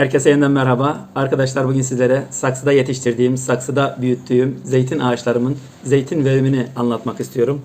Herkese yeniden merhaba. Arkadaşlar bugün sizlere saksıda yetiştirdiğim, saksıda büyüttüğüm zeytin ağaçlarımın zeytin verimini anlatmak istiyorum.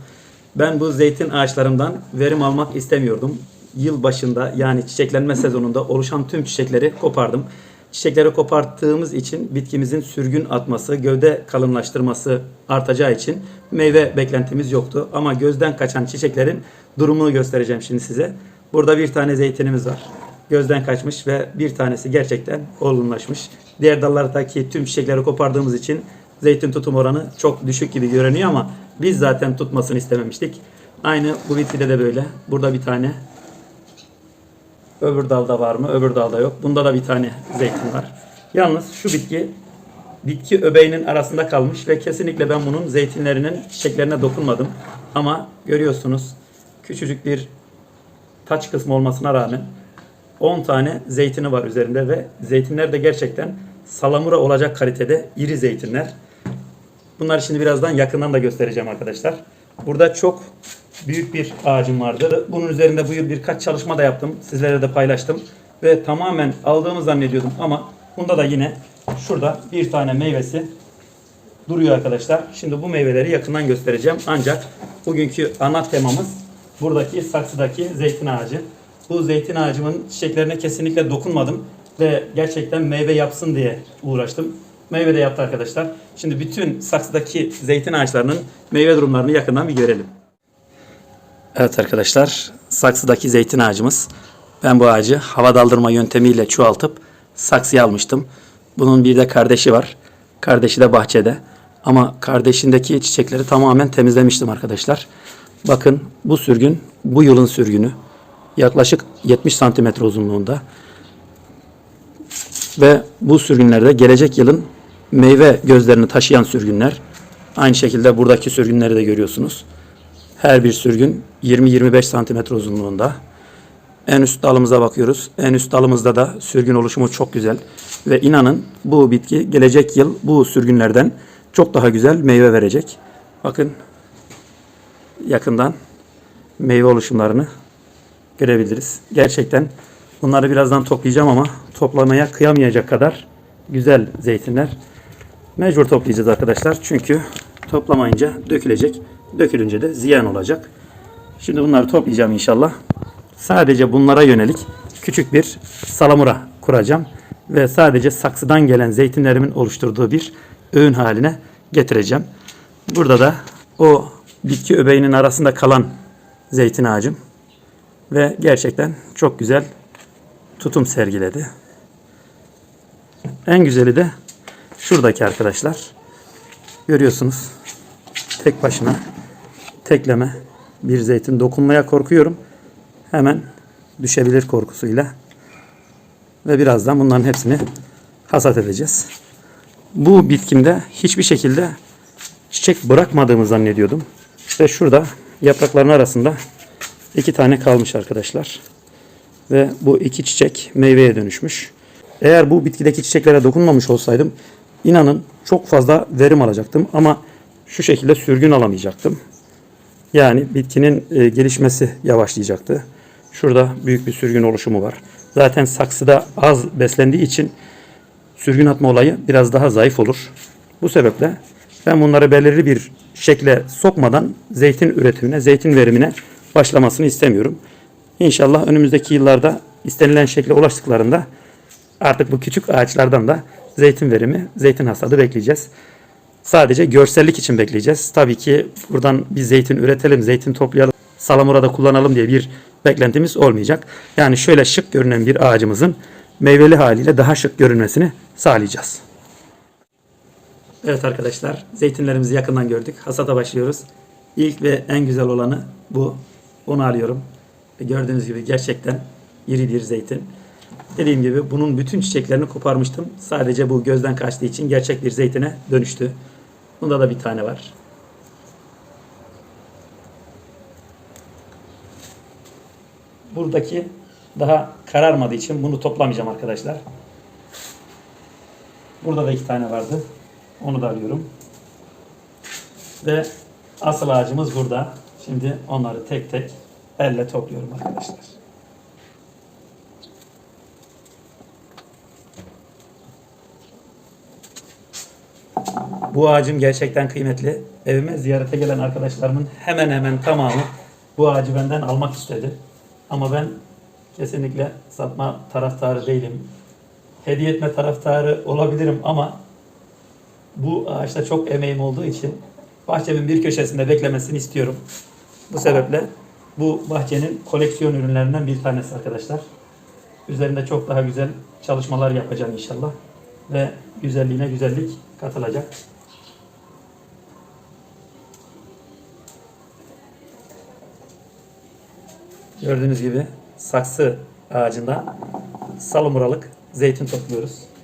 Ben bu zeytin ağaçlarımdan verim almak istemiyordum. Yıl başında yani çiçeklenme sezonunda oluşan tüm çiçekleri kopardım. Çiçekleri koparttığımız için bitkimizin sürgün atması, gövde kalınlaştırması artacağı için meyve beklentimiz yoktu. Ama gözden kaçan çiçeklerin durumunu göstereceğim şimdi size. Burada bir tane zeytinimiz var gözden kaçmış ve bir tanesi gerçekten olgunlaşmış. Diğer dallardaki tüm çiçekleri kopardığımız için zeytin tutum oranı çok düşük gibi görünüyor ama biz zaten tutmasını istememiştik. Aynı bu bitkide de böyle. Burada bir tane öbür dalda var mı? Öbür dalda yok. Bunda da bir tane zeytin var. Yalnız şu bitki bitki öbeğinin arasında kalmış ve kesinlikle ben bunun zeytinlerinin çiçeklerine dokunmadım. Ama görüyorsunuz küçücük bir taç kısmı olmasına rağmen 10 tane zeytini var üzerinde ve zeytinler de gerçekten salamura olacak kalitede iri zeytinler. Bunları şimdi birazdan yakından da göstereceğim arkadaşlar. Burada çok büyük bir ağacım vardı. Bunun üzerinde bu yıl birkaç çalışma da yaptım. Sizlere de paylaştım. Ve tamamen aldığımı zannediyordum ama bunda da yine şurada bir tane meyvesi duruyor arkadaşlar. Şimdi bu meyveleri yakından göstereceğim. Ancak bugünkü ana temamız buradaki saksıdaki zeytin ağacı. Bu zeytin ağacımın çiçeklerine kesinlikle dokunmadım ve gerçekten meyve yapsın diye uğraştım. Meyve de yaptı arkadaşlar. Şimdi bütün saksıdaki zeytin ağaçlarının meyve durumlarını yakından bir görelim. Evet arkadaşlar, saksıdaki zeytin ağacımız. Ben bu ağacı hava daldırma yöntemiyle çoğaltıp saksıya almıştım. Bunun bir de kardeşi var. Kardeşi de bahçede. Ama kardeşindeki çiçekleri tamamen temizlemiştim arkadaşlar. Bakın bu sürgün bu yılın sürgünü. Yaklaşık 70 santimetre uzunluğunda. Ve bu sürgünlerde gelecek yılın meyve gözlerini taşıyan sürgünler. Aynı şekilde buradaki sürgünleri de görüyorsunuz. Her bir sürgün 20-25 santimetre uzunluğunda. En üst dalımıza bakıyoruz. En üst dalımızda da sürgün oluşumu çok güzel. Ve inanın bu bitki gelecek yıl bu sürgünlerden çok daha güzel meyve verecek. Bakın yakından meyve oluşumlarını görebiliriz. Gerçekten bunları birazdan toplayacağım ama toplamaya kıyamayacak kadar güzel zeytinler. Mecbur toplayacağız arkadaşlar. Çünkü toplamayınca dökülecek. Dökülünce de ziyan olacak. Şimdi bunları toplayacağım inşallah. Sadece bunlara yönelik küçük bir salamura kuracağım. Ve sadece saksıdan gelen zeytinlerimin oluşturduğu bir öğün haline getireceğim. Burada da o bitki öbeğinin arasında kalan zeytin ağacım. Ve gerçekten çok güzel tutum sergiledi. En güzeli de şuradaki arkadaşlar. Görüyorsunuz. Tek başına tekleme bir zeytin dokunmaya korkuyorum. Hemen düşebilir korkusuyla. Ve birazdan bunların hepsini hasat edeceğiz. Bu bitkimde hiçbir şekilde çiçek bırakmadığımı zannediyordum. Ve şurada yaprakların arasında iki tane kalmış arkadaşlar. Ve bu iki çiçek meyveye dönüşmüş. Eğer bu bitkideki çiçeklere dokunmamış olsaydım inanın çok fazla verim alacaktım ama şu şekilde sürgün alamayacaktım. Yani bitkinin e, gelişmesi yavaşlayacaktı. Şurada büyük bir sürgün oluşumu var. Zaten saksıda az beslendiği için sürgün atma olayı biraz daha zayıf olur. Bu sebeple ben bunları belirli bir şekle sokmadan zeytin üretimine, zeytin verimine başlamasını istemiyorum. İnşallah önümüzdeki yıllarda istenilen şekle ulaştıklarında artık bu küçük ağaçlardan da zeytin verimi, zeytin hasadı bekleyeceğiz. Sadece görsellik için bekleyeceğiz. Tabii ki buradan bir zeytin üretelim, zeytin toplayalım, salamurada kullanalım diye bir beklentimiz olmayacak. Yani şöyle şık görünen bir ağacımızın meyveli haliyle daha şık görünmesini sağlayacağız. Evet arkadaşlar, zeytinlerimizi yakından gördük. Hasata başlıyoruz. İlk ve en güzel olanı bu. Onu alıyorum. Ve gördüğünüz gibi gerçekten iri bir zeytin. Dediğim gibi bunun bütün çiçeklerini koparmıştım. Sadece bu gözden kaçtığı için gerçek bir zeytine dönüştü. Bunda da bir tane var. Buradaki daha kararmadığı için bunu toplamayacağım arkadaşlar. Burada da iki tane vardı. Onu da alıyorum. Ve asıl ağacımız burada. Şimdi onları tek tek elle topluyorum arkadaşlar. Bu ağacım gerçekten kıymetli. Evime ziyarete gelen arkadaşlarımın hemen hemen tamamı bu ağacı benden almak istedi. Ama ben kesinlikle satma taraftarı değilim. Hediye etme taraftarı olabilirim ama bu ağaçta çok emeğim olduğu için bahçemin bir köşesinde beklemesini istiyorum. Bu sebeple bu bahçenin koleksiyon ürünlerinden bir tanesi arkadaşlar. Üzerinde çok daha güzel çalışmalar yapacağım inşallah. Ve güzelliğine güzellik katılacak. Gördüğünüz gibi saksı ağacında salamuralık zeytin topluyoruz.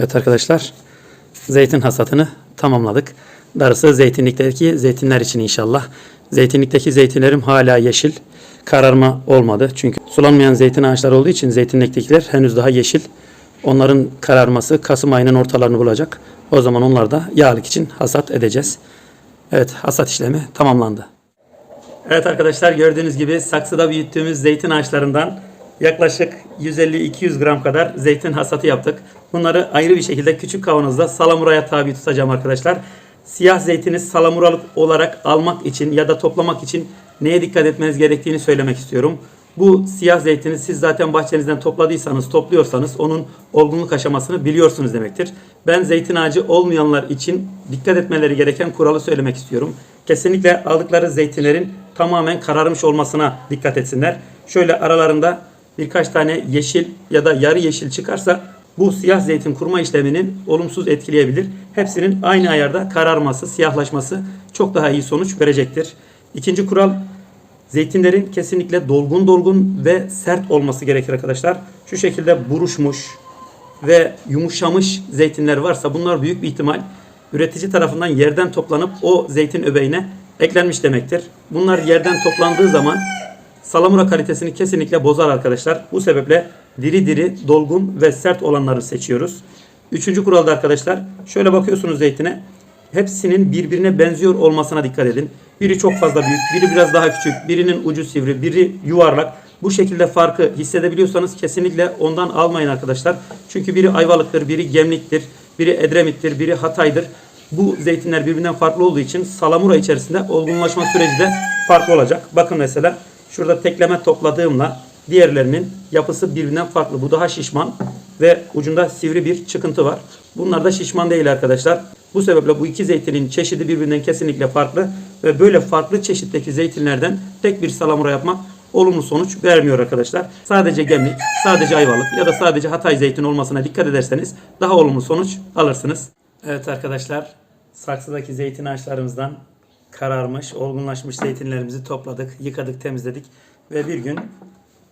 Evet arkadaşlar, zeytin hasatını tamamladık. Darısı zeytinlikteki zeytinler için inşallah. Zeytinlikteki zeytinlerim hala yeşil. Kararma olmadı. Çünkü sulanmayan zeytin ağaçları olduğu için zeytinliktekiler henüz daha yeşil. Onların kararması Kasım ayının ortalarını bulacak. O zaman onlar da yağlık için hasat edeceğiz. Evet hasat işlemi tamamlandı. Evet arkadaşlar gördüğünüz gibi saksıda büyüttüğümüz zeytin ağaçlarından yaklaşık 150-200 gram kadar zeytin hasatı yaptık. Bunları ayrı bir şekilde küçük kavanozda salamuraya tabi tutacağım arkadaşlar. Siyah zeytini salamuralık olarak almak için ya da toplamak için neye dikkat etmeniz gerektiğini söylemek istiyorum. Bu siyah zeytini siz zaten bahçenizden topladıysanız, topluyorsanız onun olgunluk aşamasını biliyorsunuz demektir. Ben zeytin ağacı olmayanlar için dikkat etmeleri gereken kuralı söylemek istiyorum. Kesinlikle aldıkları zeytinlerin tamamen kararmış olmasına dikkat etsinler. Şöyle aralarında birkaç tane yeşil ya da yarı yeşil çıkarsa bu siyah zeytin kurma işleminin olumsuz etkileyebilir. Hepsinin aynı ayarda kararması, siyahlaşması çok daha iyi sonuç verecektir. İkinci kural Zeytinlerin kesinlikle dolgun dolgun ve sert olması gerekir arkadaşlar. Şu şekilde buruşmuş ve yumuşamış zeytinler varsa bunlar büyük bir ihtimal üretici tarafından yerden toplanıp o zeytin öbeğine eklenmiş demektir. Bunlar yerden toplandığı zaman salamura kalitesini kesinlikle bozar arkadaşlar. Bu sebeple diri diri, dolgun ve sert olanları seçiyoruz. Üçüncü kuralda arkadaşlar şöyle bakıyorsunuz zeytine hepsinin birbirine benziyor olmasına dikkat edin. Biri çok fazla büyük, biri biraz daha küçük, birinin ucu sivri, biri yuvarlak. Bu şekilde farkı hissedebiliyorsanız kesinlikle ondan almayın arkadaşlar. Çünkü biri Ayvalık'tır, biri Gemlik'tir, biri Edremit'tir, biri Hatay'dır. Bu zeytinler birbirinden farklı olduğu için salamura içerisinde olgunlaşma süreci de farklı olacak. Bakın mesela şurada tekleme topladığımla diğerlerinin yapısı birbirinden farklı. Bu daha şişman ve ucunda sivri bir çıkıntı var. Bunlar da şişman değil arkadaşlar. Bu sebeple bu iki zeytinin çeşidi birbirinden kesinlikle farklı ve böyle farklı çeşitteki zeytinlerden tek bir salamura yapmak olumlu sonuç vermiyor arkadaşlar. Sadece gemlik, sadece ayvalık ya da sadece Hatay zeytin olmasına dikkat ederseniz daha olumlu sonuç alırsınız. Evet arkadaşlar saksıdaki zeytin ağaçlarımızdan kararmış, olgunlaşmış zeytinlerimizi topladık, yıkadık, temizledik ve bir gün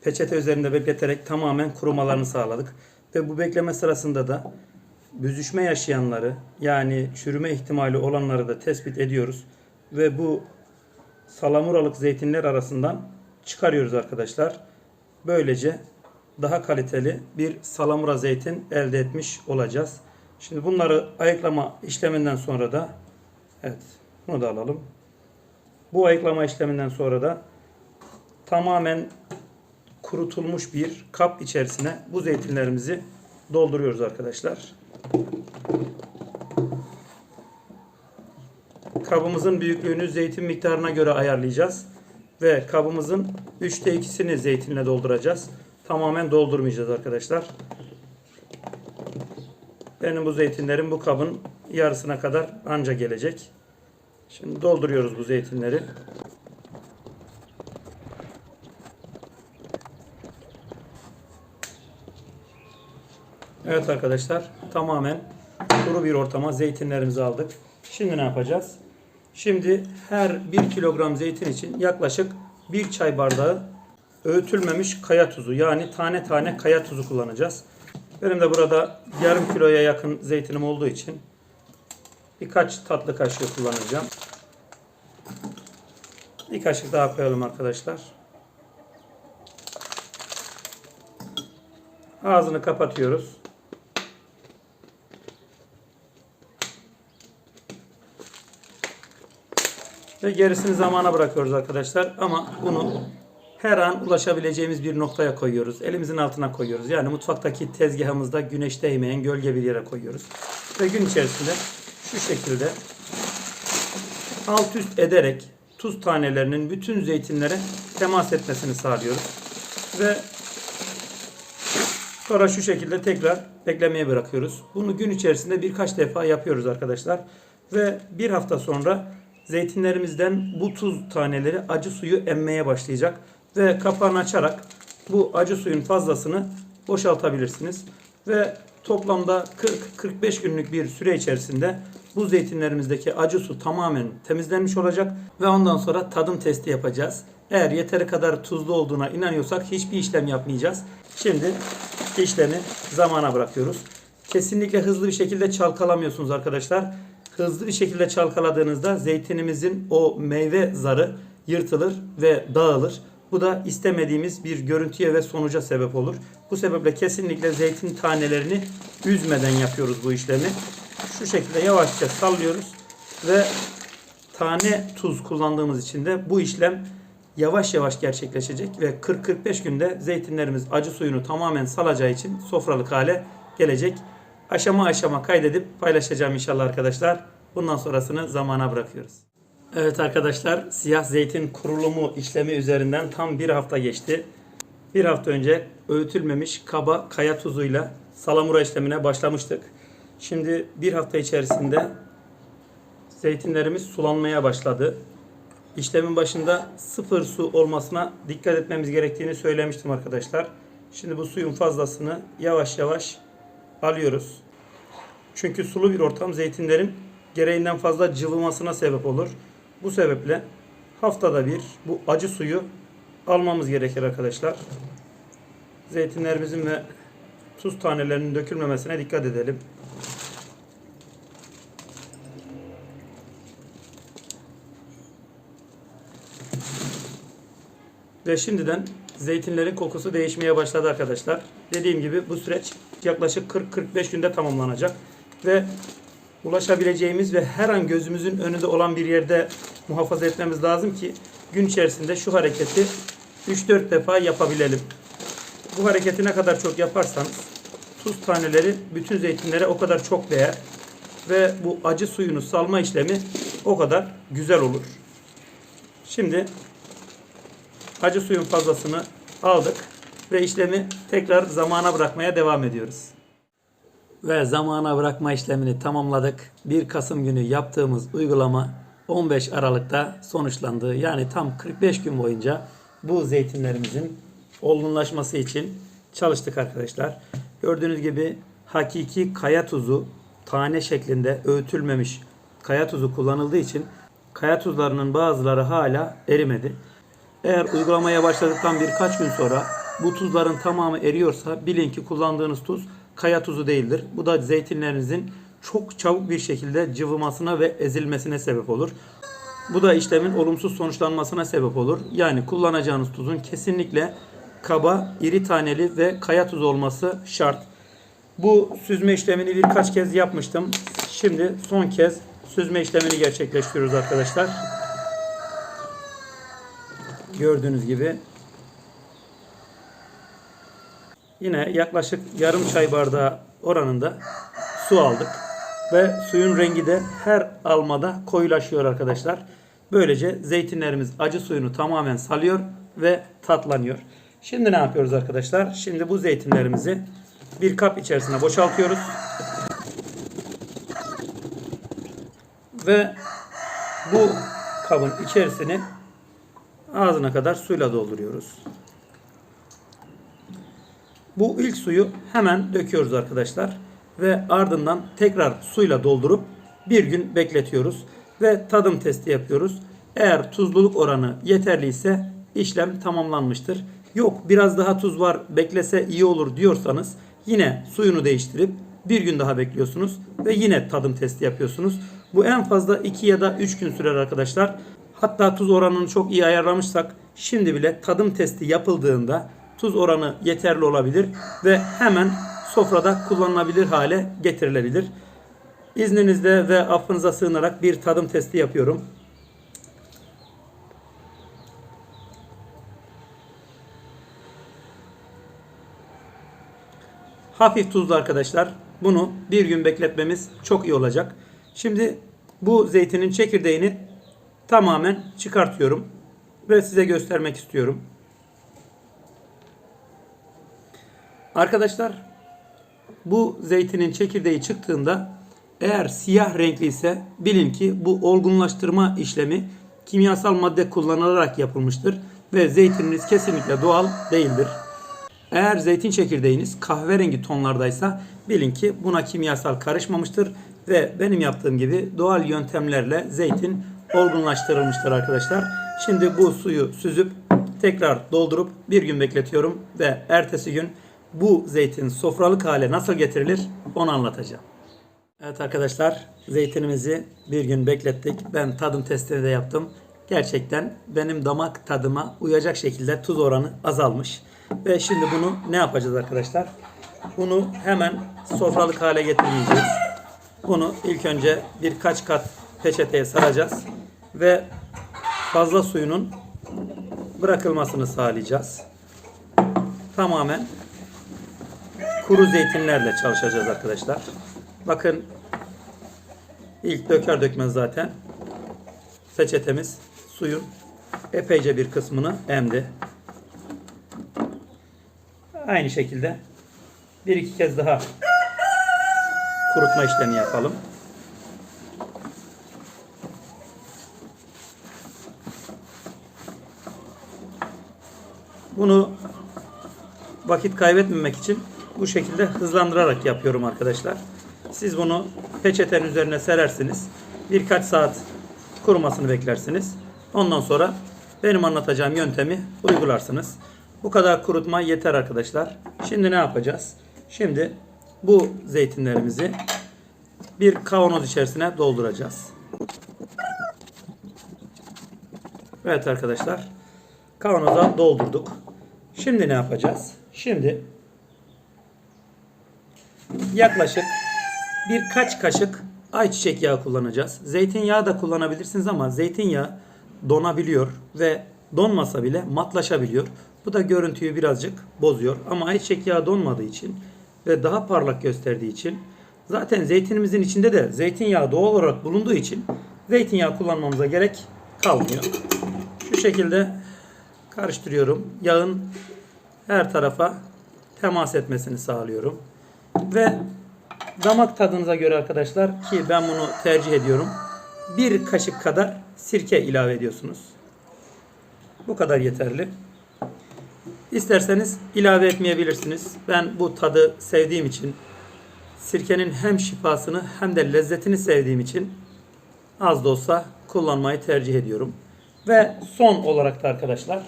peçete üzerinde bekleterek tamamen kurumalarını sağladık. Ve bu bekleme sırasında da büzüşme yaşayanları yani çürüme ihtimali olanları da tespit ediyoruz. Ve bu salamuralık zeytinler arasından çıkarıyoruz arkadaşlar. Böylece daha kaliteli bir salamura zeytin elde etmiş olacağız. Şimdi bunları ayıklama işleminden sonra da evet bunu da alalım. Bu ayıklama işleminden sonra da tamamen kurutulmuş bir kap içerisine bu zeytinlerimizi dolduruyoruz arkadaşlar. Kabımızın büyüklüğünü zeytin miktarına göre ayarlayacağız. Ve kabımızın 3'te 2'sini zeytinle dolduracağız. Tamamen doldurmayacağız arkadaşlar. Benim bu zeytinlerim bu kabın yarısına kadar anca gelecek. Şimdi dolduruyoruz bu zeytinleri. Evet arkadaşlar tamamen kuru bir ortama zeytinlerimizi aldık. Şimdi ne yapacağız? Şimdi her 1 kilogram zeytin için yaklaşık 1 çay bardağı öğütülmemiş kaya tuzu yani tane tane kaya tuzu kullanacağız. Benim de burada yarım kiloya yakın zeytinim olduğu için birkaç tatlı kaşığı kullanacağım. Bir kaşık daha koyalım arkadaşlar. Ağzını kapatıyoruz. Ve gerisini zamana bırakıyoruz arkadaşlar. Ama bunu her an ulaşabileceğimiz bir noktaya koyuyoruz. Elimizin altına koyuyoruz. Yani mutfaktaki tezgahımızda güneş değmeyen gölge bir yere koyuyoruz. Ve gün içerisinde şu şekilde alt üst ederek tuz tanelerinin bütün zeytinlere temas etmesini sağlıyoruz. Ve sonra şu şekilde tekrar beklemeye bırakıyoruz. Bunu gün içerisinde birkaç defa yapıyoruz arkadaşlar. Ve bir hafta sonra zeytinlerimizden bu tuz taneleri acı suyu emmeye başlayacak. Ve kapağını açarak bu acı suyun fazlasını boşaltabilirsiniz. Ve toplamda 40-45 günlük bir süre içerisinde bu zeytinlerimizdeki acı su tamamen temizlenmiş olacak ve ondan sonra tadım testi yapacağız. Eğer yeteri kadar tuzlu olduğuna inanıyorsak hiçbir işlem yapmayacağız. Şimdi işlemi zamana bırakıyoruz. Kesinlikle hızlı bir şekilde çalkalamıyorsunuz arkadaşlar. Hızlı bir şekilde çalkaladığınızda zeytinimizin o meyve zarı yırtılır ve dağılır. Bu da istemediğimiz bir görüntüye ve sonuca sebep olur. Bu sebeple kesinlikle zeytin tanelerini üzmeden yapıyoruz bu işlemi. Şu şekilde yavaşça sallıyoruz ve tane tuz kullandığımız için de bu işlem yavaş yavaş gerçekleşecek ve 40-45 günde zeytinlerimiz acı suyunu tamamen salacağı için sofralık hale gelecek. Aşama aşama kaydedip paylaşacağım inşallah arkadaşlar. Bundan sonrasını zamana bırakıyoruz. Evet arkadaşlar siyah zeytin kurulumu işlemi üzerinden tam bir hafta geçti. Bir hafta önce öğütülmemiş kaba kaya tuzuyla salamura işlemine başlamıştık. Şimdi bir hafta içerisinde zeytinlerimiz sulanmaya başladı. İşlemin başında sıfır su olmasına dikkat etmemiz gerektiğini söylemiştim arkadaşlar. Şimdi bu suyun fazlasını yavaş yavaş alıyoruz. Çünkü sulu bir ortam zeytinlerin gereğinden fazla cıvımasına sebep olur. Bu sebeple haftada bir bu acı suyu almamız gerekir arkadaşlar. Zeytinlerimizin ve tuz tanelerinin dökülmemesine dikkat edelim. Ve şimdiden zeytinlerin kokusu değişmeye başladı arkadaşlar. Dediğim gibi bu süreç yaklaşık 40-45 günde tamamlanacak. Ve ulaşabileceğimiz ve her an gözümüzün önünde olan bir yerde muhafaza etmemiz lazım ki gün içerisinde şu hareketi 3-4 defa yapabilelim. Bu hareketi ne kadar çok yaparsanız tuz taneleri bütün zeytinlere o kadar çok değer ve bu acı suyunu salma işlemi o kadar güzel olur. Şimdi acı suyun fazlasını aldık ve işlemi tekrar zamana bırakmaya devam ediyoruz. Ve zamana bırakma işlemini tamamladık. 1 Kasım günü yaptığımız uygulama 15 Aralık'ta sonuçlandı. Yani tam 45 gün boyunca bu zeytinlerimizin olgunlaşması için çalıştık arkadaşlar. Gördüğünüz gibi hakiki kaya tuzu tane şeklinde öğütülmemiş kaya tuzu kullanıldığı için kaya tuzlarının bazıları hala erimedi. Eğer uygulamaya başladıktan birkaç gün sonra bu tuzların tamamı eriyorsa bilin ki kullandığınız tuz kaya tuzu değildir. Bu da zeytinlerinizin çok çabuk bir şekilde cıvımasına ve ezilmesine sebep olur. Bu da işlemin olumsuz sonuçlanmasına sebep olur. Yani kullanacağınız tuzun kesinlikle kaba, iri taneli ve kaya tuzu olması şart. Bu süzme işlemini birkaç kez yapmıştım. Şimdi son kez süzme işlemini gerçekleştiriyoruz arkadaşlar. Gördüğünüz gibi yine yaklaşık yarım çay bardağı oranında su aldık. Ve suyun rengi de her almada koyulaşıyor arkadaşlar. Böylece zeytinlerimiz acı suyunu tamamen salıyor ve tatlanıyor. Şimdi ne yapıyoruz arkadaşlar? Şimdi bu zeytinlerimizi bir kap içerisine boşaltıyoruz. Ve bu kabın içerisini ağzına kadar suyla dolduruyoruz. Bu ilk suyu hemen döküyoruz arkadaşlar. Ve ardından tekrar suyla doldurup bir gün bekletiyoruz. ve tadım testi yapıyoruz. Eğer tuzluluk oranı yeterliyse işlem tamamlanmıştır. Yok biraz daha tuz var beklese iyi olur diyorsanız yine suyunu değiştirip bir gün daha bekliyorsunuz ve yine tadım testi yapıyorsunuz. Bu en fazla 2 ya da 3 gün sürer arkadaşlar. Hatta tuz oranını çok iyi ayarlamışsak şimdi bile tadım testi yapıldığında tuz oranı yeterli olabilir ve hemen sofrada kullanılabilir hale getirilebilir. İzninizle ve affınıza sığınarak bir tadım testi yapıyorum. Hafif tuzlu arkadaşlar. Bunu bir gün bekletmemiz çok iyi olacak. Şimdi bu zeytinin çekirdeğini tamamen çıkartıyorum ve size göstermek istiyorum. Arkadaşlar bu zeytinin çekirdeği çıktığında eğer siyah renkli ise bilin ki bu olgunlaştırma işlemi kimyasal madde kullanılarak yapılmıştır ve zeytininiz kesinlikle doğal değildir. Eğer zeytin çekirdeğiniz kahverengi tonlardaysa bilin ki buna kimyasal karışmamıştır ve benim yaptığım gibi doğal yöntemlerle zeytin olgunlaştırılmıştır arkadaşlar. Şimdi bu suyu süzüp tekrar doldurup bir gün bekletiyorum ve ertesi gün bu zeytin sofralık hale nasıl getirilir onu anlatacağım. Evet arkadaşlar zeytinimizi bir gün beklettik. Ben tadım testini de yaptım. Gerçekten benim damak tadıma uyacak şekilde tuz oranı azalmış. Ve şimdi bunu ne yapacağız arkadaşlar? Bunu hemen sofralık hale getirmeyeceğiz. Bunu ilk önce birkaç kat peçeteye saracağız. Ve fazla suyunun bırakılmasını sağlayacağız. Tamamen kuru zeytinlerle çalışacağız arkadaşlar. Bakın ilk döker dökmez zaten peçetemiz suyun epeyce bir kısmını emdi. Aynı şekilde bir iki kez daha kurutma işlemi yapalım. Bunu vakit kaybetmemek için bu şekilde hızlandırarak yapıyorum arkadaşlar. Siz bunu peçetenin üzerine serersiniz. Birkaç saat kurumasını beklersiniz. Ondan sonra benim anlatacağım yöntemi uygularsınız. Bu kadar kurutma yeter arkadaşlar. Şimdi ne yapacağız? Şimdi bu zeytinlerimizi bir kavanoz içerisine dolduracağız. Evet arkadaşlar. Kavanoza doldurduk. Şimdi ne yapacağız? Şimdi yaklaşık birkaç kaşık ayçiçek yağı kullanacağız. Zeytinyağı da kullanabilirsiniz ama zeytinyağı donabiliyor ve donmasa bile matlaşabiliyor. Bu da görüntüyü birazcık bozuyor. Ama ayçiçek yağı donmadığı için ve daha parlak gösterdiği için zaten zeytinimizin içinde de zeytinyağı doğal olarak bulunduğu için zeytinyağı kullanmamıza gerek kalmıyor. Şu şekilde karıştırıyorum. Yağın her tarafa temas etmesini sağlıyorum. Ve damak tadınıza göre arkadaşlar ki ben bunu tercih ediyorum. Bir kaşık kadar sirke ilave ediyorsunuz. Bu kadar yeterli. İsterseniz ilave etmeyebilirsiniz. Ben bu tadı sevdiğim için sirkenin hem şifasını hem de lezzetini sevdiğim için az da olsa kullanmayı tercih ediyorum. Ve son olarak da arkadaşlar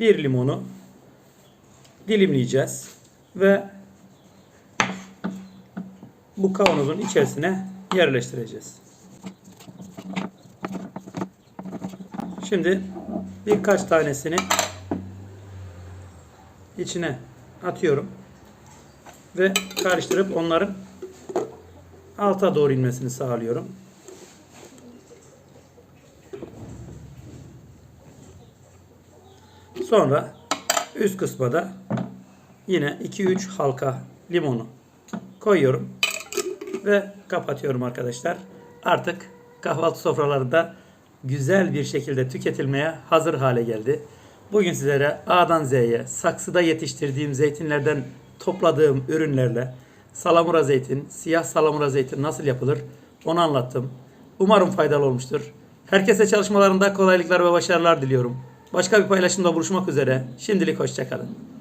bir limonu dilimleyeceğiz ve bu kavanozun içerisine yerleştireceğiz. Şimdi birkaç tanesini içine atıyorum ve karıştırıp onların alta doğru inmesini sağlıyorum. Sonra üst kısma yine 2-3 halka limonu koyuyorum ve kapatıyorum arkadaşlar. Artık kahvaltı sofralarında güzel bir şekilde tüketilmeye hazır hale geldi. Bugün sizlere A'dan Z'ye saksıda yetiştirdiğim zeytinlerden topladığım ürünlerle salamura zeytin, siyah salamura zeytin nasıl yapılır onu anlattım. Umarım faydalı olmuştur. Herkese çalışmalarında kolaylıklar ve başarılar diliyorum. Başka bir paylaşımda buluşmak üzere. Şimdilik hoşçakalın.